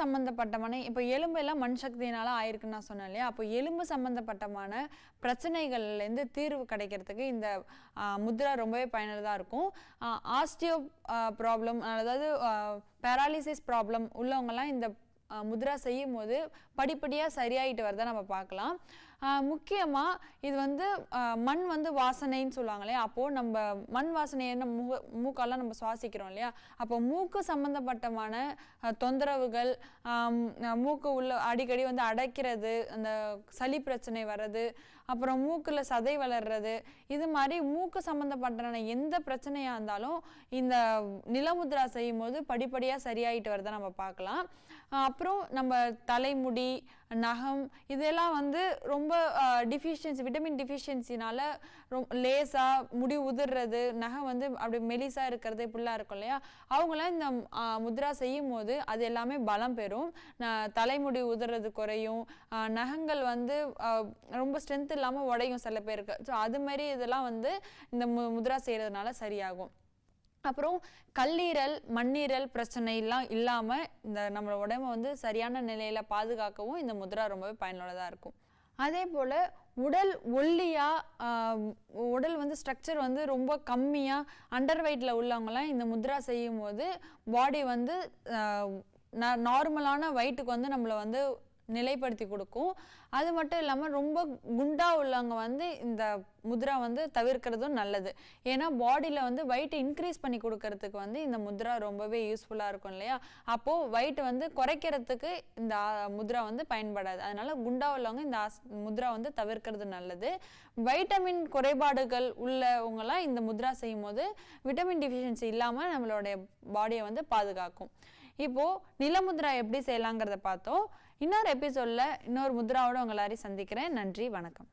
சம்பந்தப்பட்டமான இப்போ எலும்பு எல்லாம் மண் சக்தியினால ஆயிருக்குன்னு நான் சொன்னேன் இல்லையா? அப்போ எலும்பு சம்மந்தப்பட்டமான பிரச்சனைகள்லேருந்து தீர்வு கிடைக்கிறதுக்கு இந்த முத்ரா ரொம்பவே பயனுள்ளதாக இருக்கும். ஆஸ்டியோ ப்ராப்ளம் அதாவது பேராலிசிஸ் ப்ராப்ளம் உள்ளவங்கெல்லாம் இந்த முத்ரா செய்யும் போது படிப்படியாக சரியாயிட்டு வரதை நம்ம பார்க்கலாம். முக்கியமாக இது வந்து மண் வந்து வாசனைன்னு சொல்லுவாங்க இல்லையா அப்போது நம்ம மண் வாசனையை நம்ம மூ மூக்காலாம் நம்ம சுவாசிக்கிறோம் இல்லையா? அப்போ மூக்கு சம்மந்தப்பட்டமான தொந்தரவுகள் மூக்கு உள்ள அடிக்கடி வந்து அடைக்கிறது அந்த சளி பிரச்சனை வர்றது அப்புறம் மூக்கில் சதை வளர்றது இது மாதிரி மூக்கு சம்மந்தப்பட்ட எந்த பிரச்சனையாக இருந்தாலும் இந்த நிலமுத்ரா செய்யும் போது படிப்படியாக சரியாயிட்டு வரதை நம்ம பார்க்கலாம். அப்புறம் நம்ம தலைமுடி நகம் இதெல்லாம் வந்து ரொம்ப டிஃபிஷியன்சி விட்டமின் டிஃபிஷியன்சினால ரொம் லேசாக முடி உதிர்றது நகை வந்து அப்படி மெலிசாக இருக்கிறது இப்படிலாம் இருக்கும் இல்லையா? அவங்களாம் இந்த முத்ரா செய்யும் போது அது எல்லாமே பலம் பெறும். தலைமுடி உதிர்றது குறையும். நகங்கள் வந்து ரொம்ப ஸ்ட்ரென்த் இல்லாமல் உடையும் சில பேருக்கு. ஸோ அது மாதிரி இதெல்லாம் வந்து இந்த மு முத்ரா செய்கிறதுனால சரியாகும். அப்புறம் கல்லீரல் மண்ணீரல் பிரச்சனைலாம் இல்லாமல் இந்த நம்மளோட உடம்ப வந்து சரியான நிலையில் பாதுகாக்கவும் இந்த முத்ரா ரொம்பவே பயனுள்ளதாக இருக்கும். அதே போல் உடல் ஒல்லியாக உடல் வந்து ஸ்ட்ரக்சர் வந்து ரொம்ப கம்மியாக அண்டர் வெயிட்டில் உள்ளவங்களாம் இந்த முத்ரா செய்யும் போது பாடி வந்து நார்மலான வயிட்டுக்கு வந்து நம்மளை வந்து நிலைப்படுத்தி கொடுக்கும். அது மட்டும் இல்லாமல் ரொம்ப குண்டா உள்ளவங்க வந்து இந்த முத்ரா வந்து தவிர்க்கிறதும் நல்லது. ஏன்னா பாடியில் வந்து வெயிட் இன்க்ரீஸ் பண்ணி கொடுக்கறதுக்கு வந்து இந்த முத்ரா ரொம்பவே யூஸ்ஃபுல்லாக இருக்கும் இல்லையா? அப்போது வெயிட் வந்து குறைக்கிறதுக்கு இந்த முத்ரா வந்து பயன்படாது. அதனால் குண்டா உள்ளவங்க இந்த ஆஸ்- முத்ரா வந்து தவிர்க்கிறது நல்லது. வைட்டமின் குறைபாடுகள் உள்ளவங்களாம் இந்த முத்ரா செய்யும் போது விட்டமின் டிஃபிஷியன்சி இல்லாமல் நம்மளுடைய பாடியை வந்து பாதுகாக்கும். இப்போது நிலமுத்ரா எப்படி செய்யலாங்கிறத பார்த்தோம். இன்னொரு எபிசோடில் இன்னொரு முத்ராவோட உங்களை சந்திக்கிறேன். நன்றி வணக்கம்.